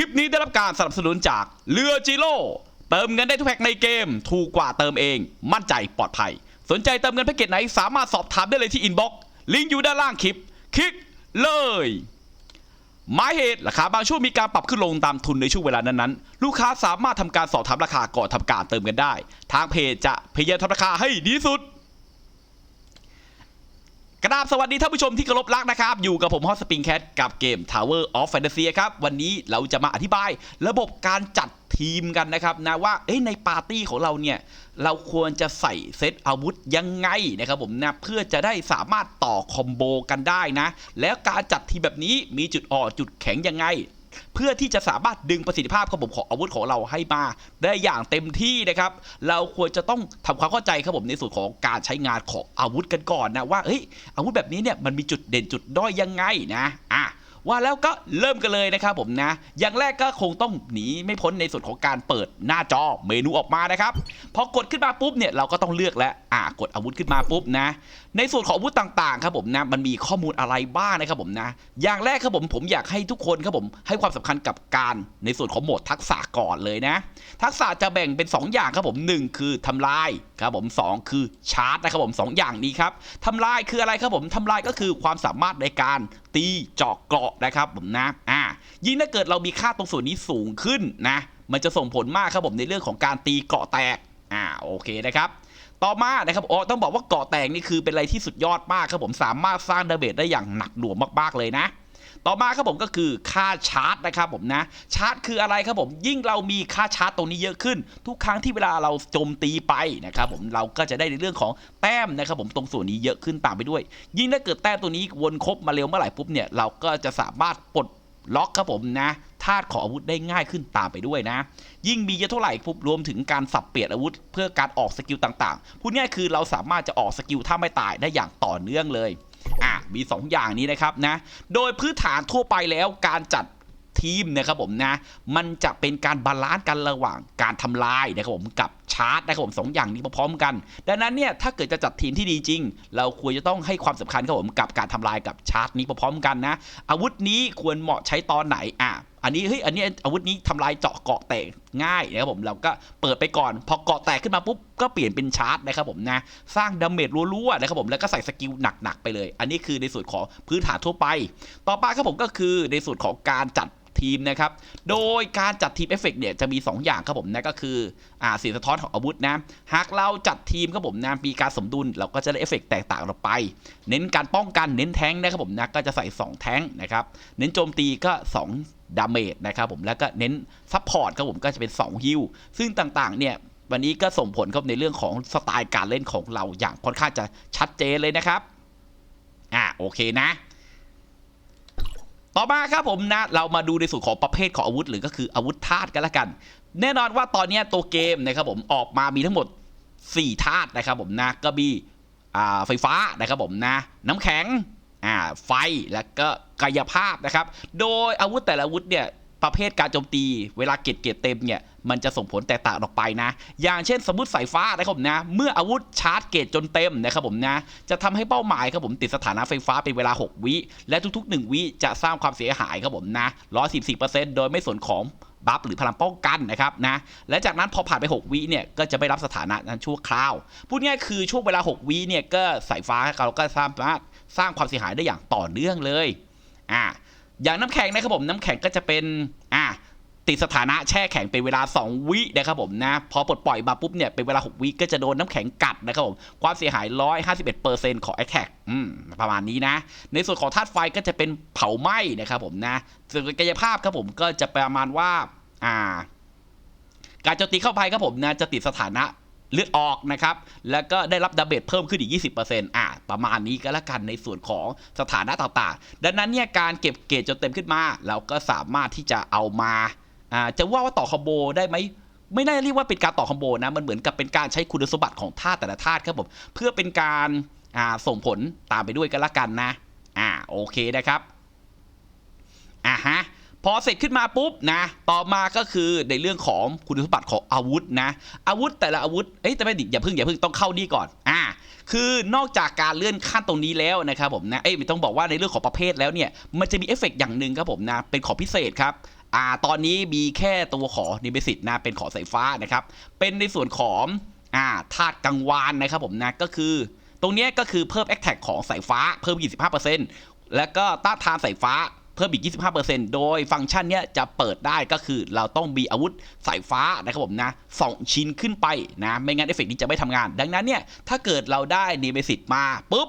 คลิปนี้ได้รับการสนับสนุนจากเรือจิโร่เติมเงินได้ทุกแพ็กในเกม ถูกกว่าเติมเอง มั่นใจปลอดภัย สนใจเติมเงินแพ็กเกจไหนสามารถสอบถามได้เลยที่อินบ็อกซ์ลิงก์อยู่ด้านล่างคลิป คลิกเลยหมายเหตุราคาบางช่วงมีการปรับขึ้นลงตามทุนในช่วงเวลานั้นๆ ลูกค้าสามารถทำการสอบถามราคาก่อนทำการเติมเงินได้ ทางเพจจะพยายามทำราคาให้ดีสุด กราบสวัสดีท่านผู้ชมที่เคารพรักนะครับ อยู่กับผมฮอสปริงแคทกับเกม Tower of Fantasy ครับ วันนี้เราจะมาอธิบายระบบการจัดทีมกันนะครับนะว่าเอ้ในปาร์ตี้ของเราเนี่ยเราควรจะใส่เซตอาวุธยังไงนะครับผมนะเพื่อจะได้สามารถต่อคอมโบกันได้นะ แล้วการจัดทีมแบบนี้มีจุดอ่อนจุดแข็งยังไง เพื่อที่จะสามารถดึงประสิทธิภาพของผมของอาวุธของเราให้มาได้อย่างเต็มที่นะครับ เราควรจะต้องทำความเข้าใจครับผมในส่วนของการใช้งานของอาวุธกันก่อนนะว่าเฮ้ยอาวุธแบบนี้เนี่ยมันมีจุดเด่นจุดด้อยยังไงนะอะ ว่าแล้วก็เริ่มกันเลยนะครับผมนะ อย่างแรกก็คงต้องหนีไม่พ้นในส่วนของการเปิดหน้าจอเมนูออกมานะครับ พอกดขึ้นมาปุ๊บเนี่ยเราก็ต้องเลือกแล้วอะกดอาวุธขึ้นมาปุ๊บนะ ในส่วนของอาวุธต่างๆครับผมนะมันมีข้อมูลอะไรบ้างนะครับผมนะ อย่างแรกครับผมผมอยากให้ทุกคนครับผมให้ความสำคัญกับการในส่วนของโหมดทักษะก่อนเลยนะ ทักษะจะแบ่งเป็น 2 อย่างครับผม 1 คือทำลายครับผม 2 คือชาร์จนะครับผม 2 อย่างนี้ครับทำลายคืออะไรครับผมทำลายก็คือความสามารถในการ ตีเจาะเกราะนะครับผมนะอ่ายิ่งถ้าเกิดเรามีค่าตรงส่วนนี้สูงขึ้นนะมันจะส่งผลมากครับผมในเรื่องของการตีเกราะแตกอ่าโอเคนะครับต่อมานะครับอ๋อต้องบอกว่าเกาะแตกนี่คือเป็นอะไรที่สุดยอดมากครับผมสามารถสร้างดาเมจได้อย่างหนักหน่วงมากๆเลยนะ ต่อมาครับผมก็คือค่าชาร์จนะครับผมนะชาร์จคืออะไรครับผมยิ่งเรามีค่าชาร์จตรงนี้เยอะขึ้น ทุกครั้งที่เวลาเราโจมตีไปนะครับผมเราก็จะได้ในเรื่องของแต้มนะครับผมตรงส่วนนี้เยอะขึ้นตามไปด้วย ยิ่งถ้าเกิดแต้มตัวนี้วนครบมาเร็วเมื่อไหร่ปุ๊บเนี่ยเราก็จะสามารถปลดล็อกครับผมนะธาตุของอาวุธได้ง่ายขึ้นตามไปด้วยนะ ยิ่งมีเยอะเท่าไหร่ปุ๊บรวมถึงการสับเปลี่ยนอาวุธ เพื่อการออกสกิลต่างๆพูดง่ายคือเราสามารถจะออกสกิลถ้าไม่ตายได้อย่างต่อเนื่องเลย อะมี2อย่างนี้นะครับนะ โดยพื้นฐานทั่วไปแล้วการจัดทีมนะครับผมนะ มันจะเป็นการบาลานซ์กันระหว่างการทำลายนะครับผมกับ ชาร์จนะครับผมสองอย่างนี้พร้อมๆกัน ดังนั้นเนี่ยถ้าเกิดจะจัดทีมที่ดีจริง เราควรจะต้องให้ความสำคัญครับผมกับการทำลายกับชาร์จนี้พร้อมๆกันนะ อาวุธนี้ควรเหมาะใช้ตอนไหนอะอันนี้เฮ้ยอันนี้อาวุธนี้ทำลายเจาะเกาะแตกง่ายนะครับผมเราก็เปิดไปก่อน พอเกาะแตกขึ้นมาปุ๊บก็เปลี่ยนเป็นชาร์จนะครับผมนะสร้างดาเมจรัวๆนะครับผมแล้วก็ใส่สกิลหนักๆไปเลย อันนี้คือในส่วนของพื้นฐานทั่วไป ต่อไปครับผมก็คือในส่วนของการจัด ทีมนะครับ โดยการจัดทีมเอฟเฟกต์เนี่ยจะมี 2 อย่างครับผมนะก็คืออ่าสีสะท้อนของอาวุธนะ หากเราจัดทีมครับผมนะมีการสมดุลเราก็จะได้เอฟเฟกต์แตกต่างออกไป เน้นการป้องกันเน้นแท้งนะครับผมนะก็จะใส่ 2 แท้งนะครับ เน้นโจมตีก็ 2 ดาเมจนะครับผมแล้วก็เน้นซัพพอร์ตครับผมก็จะเป็น 2 ฮิลซึ่งต่างๆเนี่ยวันนี้ก็ส่งผลครับในเรื่องของสไตล์การเล่นของเราอย่างค่อนข้างจะชัดเจนเลยนะครับ อ่าโอเคนะ ต่อมาครับผมนะ เรามาดูในส่วนของประเภทของอาวุธ หรือก็คืออาวุธธาตุกันละกัน แน่นอนว่าตอนนี้ตัวเกมนะครับผมออกมามีทั้งหมด 4 ธาตุนะครับผมนะก็มีอ่ไฟฟ้านะครับผมนะ น้ำแข็งไฟและก็กายภาพนะครับ โดยอาวุธแต่ละอาวุธเนี่ยประเภทการโจมตี เวลาเกรดเกรดเต็มเนี่ย มันจะส่งผลแตกต่างออกไปนะ อย่างเช่นสมมติสายฟ้านะครับผมนะ เมื่ออาวุธชาร์จเกรดจนเต็มนะครับผมนะ จะทำให้เป้าหมายครับผมติดสถานะไฟฟ้าเป็นเวลา 6 วิ และทุก ๆ 1 วิจะสร้างความเสียหายครับผมนะ114%โดยไม่สนของบัฟหรือพลังป้องกันนะครับนะ และจากนั้นพอผ่านไป 6 วิเนี่ยก็จะไม่รับสถานะนั้นชั่วคราว พูดง่ายคือช่วงเวลา 6 วิเนี่ยก็สายฟ้าเราก็สามารถสร้างความเสียหายได้อย่างต่อเนื่องเลย อ่า อย่างน้ำแข็งนะครับผมน้ำแข็งก็จะเป็น ติดสถานะแช่แข็งเป็นเวลา 2 วินะครับผมนะพอปลดปล่อยมาปุ๊บเนี่ยเป็นเวลา 6 วิก็จะโดนน้ำแข็งกัดนะครับผมความเสียหาย 151%ของ a t t a c อืมประมาณนี้นะ ในส่วนของธาตุไฟก็จะเป็นเผาไหม้นะครับผมนะส่วนกายภาพครับผมก็จะประมาณว่าอ่า การโจมตีเข้าไปครับผมนะจะติดสถานะเลือดออกนะครับ แล้วก็ได้รับดาเมจเพิ่มขึ้นอีก 20%อะประมาณนี้ก็แล้วกันในส่วนของสถานะต่างๆ ดังนั้นเนี่ยการเก็บเกรดจนเต็มขึ้นมา เราก็สามารถที่จะเอามา อ่าจะว่าว่าต่อคอมโบได้ไหมไม่น่าเรียกว่าเป็นการต่อคอมโบนะมันเหมือนกับเป็นการใช้คุณสมบัติของธาตุแต่ละธาตุครับผมเพื่อเป็นการอ่าส่งผลตามไปด้วยกันละกันนะอ่าโอเคนะครับอะฮะพอเสร็จขึ้นมาปุ๊บนะต่อมาก็คือในเรื่องของคุณสมบัติของอาวุธนะอาวุธแต่ละอาวุธเอ้ยแต่ไม่ดิอย่าเพิ่งอย่าเพิ่งต้องเข้านี่ก่อนอ่าคือนอกจากการเลื่อนขั้นตรงนี้แล้วนะครับผมนะเอ้ยไม่ต้องบอกว่าในเรื่องของประเภทแล้วเนี่ยมันจะมีเอฟเฟกต์อย่างหนึ่งครับผมนะเป็นของพิเศษครับ อ่าตอนนี้มีแค่ตัวขอนิเบสิตนะเป็นขอสายฟ้านะครับ เป็นในส่วนของอ่าธาตุกังวานนะครับผมนะก็คือ ตรงนี้ก็คือเพิ่มแอคแท็กของสายฟ้าเพิ่ม 25%แล้วก็ต้านทานสายฟ้าเพิ่มอีก 25%โดยฟังก์ชันเนี้ยจะเปิดได้ก็คือเราต้องมีอาวุธสายฟ้านะครับผมนะสองชิ้นขึ้นไปนะ ไม่งั้นเอฟเฟกต์นี้จะไม่ทำงาน ดังนั้นเนี่ยถ้าเกิดเราได้เนเบสิตมาปุ๊บ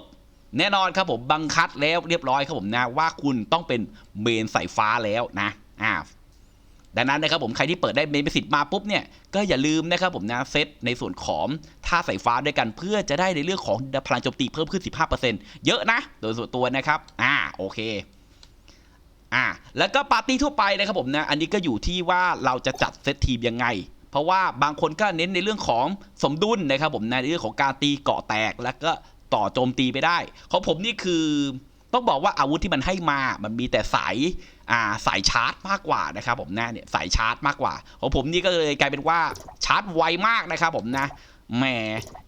แน่นอนครับผมบังคับแล้วเรียบร้อยครับผมนะว่าคุณต้องเป็นเมนสายฟ้าแล้วนะ อ่าดังนั้นนะครับผมใครที่เปิดได้เมนสิตมาปุ๊บเนี่ยก็อย่าลืมนะครับผมนะเซตในส่วนของท่าสายฟ้าด้วยกันเพื่อจะได้ในเรื่องของพลังโจมตีเพิ่มขึ้น 15%เยอะนะ โดยส่วนตัวนะครับอ่าโอเคอ่าแล้วก็ปาร์ตี้ทั่วไปนะครับผมนะอันนี้ก็อยู่ที่ว่าเราจะจัดเซตทีมยังไง เพราะว่าบางคนก็เน้นในเรื่องของสมดุลนะครับผมในเรื่องของการตีเกาะแตกแล้วก็ต่อโจมตีไปได้ของผมนี่คือต้องบอกว่าอาวุธที่มันให้มามันมีแต่สาย อ่าสายชาร์จมากกว่านะครับผมนะเนี่ยสายชาร์จมากกว่าของผมนี่ก็เลยกลายเป็นว่าชาร์จไวมากนะครับผมนะแหม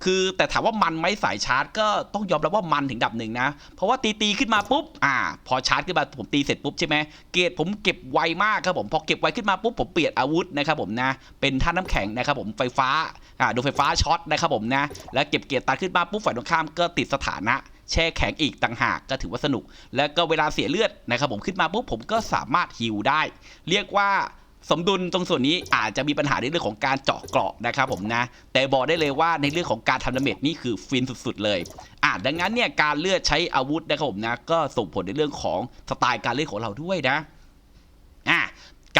คือแต่ถามว่ามันไหมสายชาร์จก็ต้องยอมรับว่ามันถึงดับหนึ่งนะ เพราะว่าตีตีขึ้นมาปุ๊บ อ่า พอชาร์จขึ้นมาผมตีเสร็จปุ๊บใช่ไหม เกรดผมเก็บไวมากครับผม พอเก็บไวขึ้นมาปุ๊บผมเปลี่ยนอาวุธนะครับผมนะ เป็นท่าน้ำแข็งนะครับผมไฟฟ้า อ่า โดนไฟฟ้าช็อตนะครับผมนะ แล้วเก็บเกรดตัดขึ้นมาปุ๊บฝ่ายตรงข้ามก็ติดสถานะ แช่แข็งอีกต่างหากก็ถือว่าสนุก แล้วก็เวลาเสียเลือดนะครับผมขึ้นมาปุ๊บผมก็สามารถฮิวได้ เรียกว่าสมดุลตรงส่วนนี้อาจจะมีปัญหาในเรื่องของการเจาะเกราะนะครับผมนะ แต่บอกได้เลยว่าในเรื่องของการทำดาเมจนี่คือฟินสุดๆเลยอ่าดังนั้นเนี่ยการเลือกใช้อาวุธนะครับผมนะก็ส่งผลในเรื่องของสไตล์การเล่นของเราด้วยนะ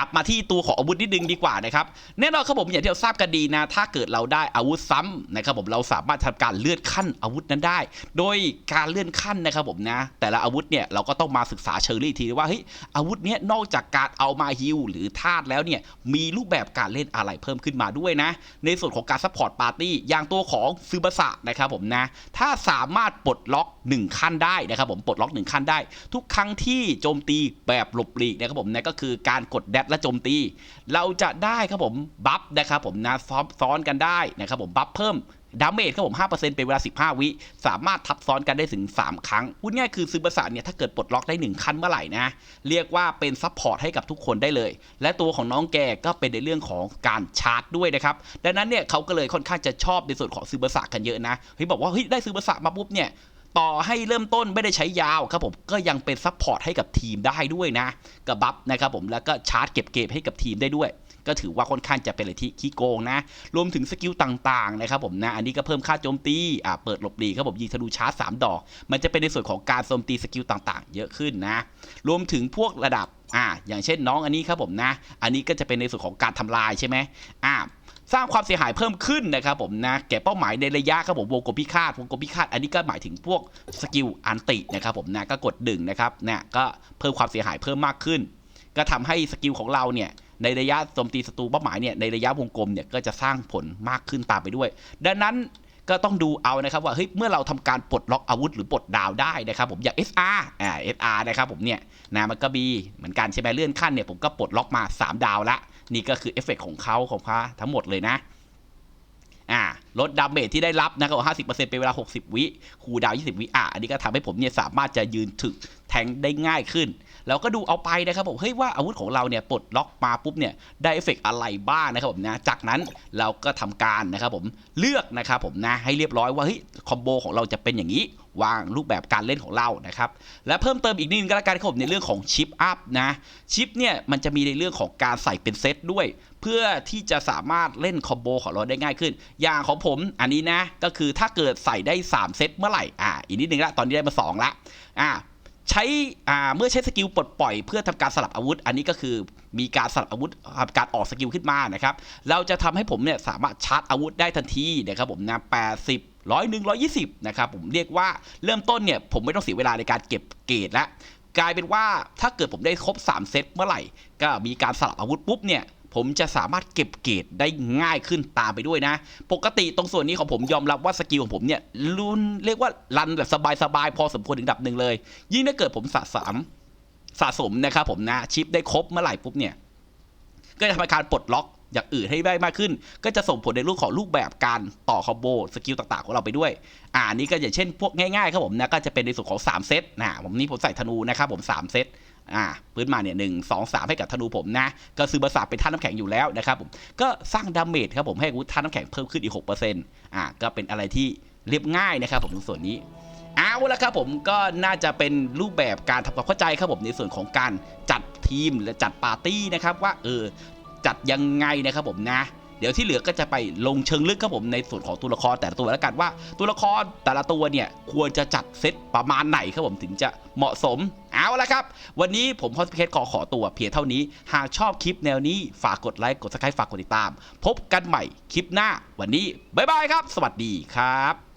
ลับมาที่ตัวของอาวุธนิดนึงดีกว่านะครับแน่นอนครับผมอย่างที่เราทราบกันดีนะ ถ้าเกิดเราได้อาวุธซ้ำนะครับผมเราสามารถทำการเลื่อนขั้นอาวุธนั้นได้ โดยการเลื่อนขั้นนะครับผมนะ แต่ละอาวุธเนี่ยเราก็ต้องมาศึกษาเชิงลึกอีกทีว่าเฮ้ยอาวุธเนี้ยนอกจากการเอามาฮิลหรือธาตุแล้วเนี่ยมีรูปแบบการเล่นอะไรเพิ่มขึ้นมาด้วยนะ ในส่วนของการซัพพอร์ตปาร์ตี้อย่างตัวของซูบาสะนะครับผมนะ ถ้าสามารถปลดล็อก 1 ขั้นได้นะครับผมปลดล็อก 1 ขั้นได้ ทุกครั้งที่โจมตีแบบหลบหลีกนะครับผมนะก็คือการกดแดดและโจมตี เราจะได้ครับผมบัฟนะครับผมนะซ้อนกันได้นะครับผมบัฟเพิ่มดาเมจครับผม 5%เป็นเวลา 15 วิ สามารถทับซ้อนกันได้ถึง 3 ครั้ง พูดง่ายคือซื้อประสาทเนี่ย ถ้าเกิดปลดล็อกได้ 1 ขั้นเมื่อไหร่นะ เรียกว่าเป็นซัพพอร์ตให้กับทุกคนได้เลย และตัวของน้องแกก็เป็นในเรื่องของการชาร์จด้วยนะครับ ดังนั้นเนี่ยเขาก็เลยค่อนข้างจะชอบในส่วนของซื้อประสาทกันเยอะนะ เฮ้ยบอกว่า เฮ้ย ได้ซื้อประสาทมาปุ๊บเนี่ย ต่อให้เริ่มต้นไม่ได้ใช้ยาวครับผมก็ยังเป็นซัพพอร์ตให้กับทีมได้ด้วยนะกับบัฟนะครับผมแล้วก็ชาร์จเก็บเกมให้กับทีมได้ด้วย ก็ถือว่าค่อนข้างจะเป็นอะไรที่ขี้โกงนะ รวมถึงสกิลต่างๆนะครับผมนะ อันนี้ก็เพิ่มค่าโจมตีอ่าเปิดหลบดีครับผมยิงธนูชาร์จ3ดอก มันจะเป็นในส่วนของการโจมตีสกิลต่างๆ เยอะขึ้นนะ รวมถึงพวกระดับ อ่าอย่างเช่นน้องอันนี้ครับผมนะ อันนี้ก็จะเป็นในส่วนของการทำลายใช่ไหมอ่าสร้างความเสียหายเพิ่มขึ้นนะครับผมนะแก่เป้าหมายในระยะครับผมวงกลมพิฆาตวงกลมพิฆาตอันนี้ก็หมายถึงพวกสกิลอันตินะครับผมนะก็กดดึงนะครับเนี่ยก็เพิ่มความเสียหายเพิ่มมากขึ้น ก็ทำให้สกิลของเราเนี่ยในระยะโจมตีศัตรูเป้าหมายเนี่ยในระยะวงกลมเนี่ยก็จะสร้างผลมากขึ้นตามไปด้วย ดังนั้น ก็ต้องดูเอานะครับว่าเฮ้ยเมื่อเราทำการปลดล็อกอาวุธหรือปลดดาวได้นะครับผมอย่าง SR อ่า SR นะครับผมเนี่ยนะมันก็มีเหมือนกันใช่ไหมเลื่อนขั้นเนี่ยผมก็ปลดล็อกมา 3 ดาวละนี่ก็คือเอฟเฟกต์ของเขาของเขาทั้งหมดเลยนะอ่า ลดดาเมจที่ได้รับนะครับ50%เป็นเวลา60วิคูดาวน์20วิอะอันนี้ก็ทำให้ผมเนี่ยสามารถจะยืนถึกแทงได้ง่ายขึ้น แล้วก็ดูเอาไปนะครับผมเฮ้ยว่าอาวุธของเราเนี่ยปลดล็อกมาปุ๊บเนี่ยได้เอฟเฟกต์อะไรบ้างนะครับผมนะจากนั้นเราก็ทำการนะครับผมเลือกนะครับผมนะให้เรียบร้อยว่าเฮ้ยคอมโบของเราจะเป็นอย่างนี้วางรูปแบบการเล่นของเรานะครับและเพิ่มเติมอีกนิดนึงก็แล้วกันครับผมในเรื่องของชิปอัพนะชิปเนี่ยมันจะมีในเรื่องของการใส่เป็นเซตด้วย เพื่อที่จะสามารถเล่นคอมโบของเราได้ง่ายขึ้น อย่างของผมอันนี้นะ ก็คือถ้าเกิดใส่ได้ 3 เซตเมื่อไหร่อ่าอีกนิดนึงละตอนนี้ได้มา 2 ละอ่าใช้อ่าเมื่อใช้สกิลปลดปล่อยเพื่อทำการสลับอาวุธ อันนี้ก็คือมีการสลับอาวุธการออกสกิลขึ้นมานะครับ เราจะทำให้ผมเนี่ยสามารถชาร์จอาวุธได้ทันทีนะครับผมนะ80ร้อยหนึ่งร้อยยี่สิบนะครับผมเรียกว่าเริ่มต้นเนี่ยผมไม่ต้องเสียเวลาในการเก็บเกรดแล้วกลายเป็นว่าถ้าเกิดผมได้ครบ 3 เซตเมื่อไหร่ ก็มีการสลับอาวุธปุ๊บเนี่ย ผมจะสามารถเก็บเกรดได้ง่ายขึ้นตามไปด้วยนะ ปกติตรงส่วนนี้ของผมยอมรับว่าสกิลของผมเนี่ยรุนเรียกว่ารันแบบสบายๆพอสมควรถึงดับหนึ่งเลย ยิ่งถ้าเกิดผมสะสมสะสมนะครับผมนะชิปได้ครบเมื่อไหร่ปุ๊บเนี่ยก็จะทำการปลดล็อกอย่างอื่นให้ได้มากขึ้น ก็จะส่งผลในรื่องของรูปแบบการต่อคอมโบสกิลต่างๆของเราไปด้วย อ่านี่ก็อย่างเช่นพวกง่ายๆครับผมนะก็จะเป็นในส่วนของ 3 เซตนะผมนี่ผมใส่ธนูนะครับผม 3 เซต อ่าพื้นมาเนี่ยหนึ่งสองสามให้กับธนูผมนะ ก็ซื้อบาสาเป็นท่าน้ำแข็งอยู่แล้วนะครับผมก็สร้างดาเมจครับผมให้ธท่าน้ำแข็งเพิ่มขึ้นอีก6%อ่าก็เป็นอะไรที่เรียบง่ายนะครับผมในส่วนนี้เอาละครับผมก็น่าจะเป็นรูปแบบการทำความเข้าใจครับผมในส่วนของการจัดทีมและจัดปาร์ตี้นะครับว่าเออจัดยังไงนะครับผมนะ เดี๋ยวที่เหลือก็จะไปลงเชิงลึกครับผมในส่วนของตัวละครแต่ละตัวแล้วกันว่า ตัวละครแต่ละตัวเนี่ยควรจะจัดเซตประมาณไหนครับผมถึงจะเหมาะสมเอาละครับ วันนี้ผมพอสเพชขอขอตัวเพียงเท่านี้ หากชอบคลิปแนวนี้ฝากกดไลค์กดซับสไครต์ฝากกดติดตาม พบกันใหม่คลิปหน้าวันนี้บ๊ายบายครับ สวัสดีครับ